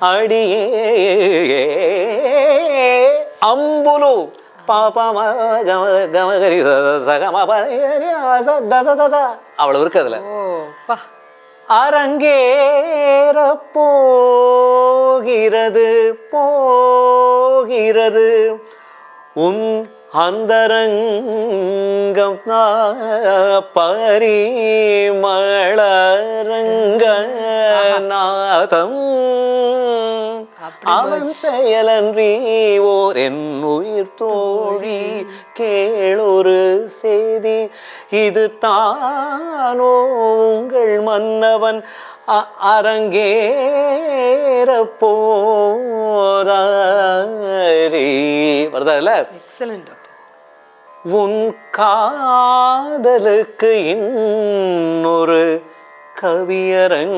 அடியே. அம்புலு. அவ்வளவு இருக்கு அதுல. அரங்கேற போகிறது போகிறது. உன் அந்தரங்கம் பரிமளரங்க நாதம் அவன் செயலன்றி ஓர் என் உயிர் தோழி கேளொரு செய்தி. இது தானோ உங்கள் மன்னவன் அரங்கேற போராரி வருதா இல்ல எக்ஸலண்ட் டாக்டர் உன் காதலுக்கு இன்னொரு കവിയറങ്ങ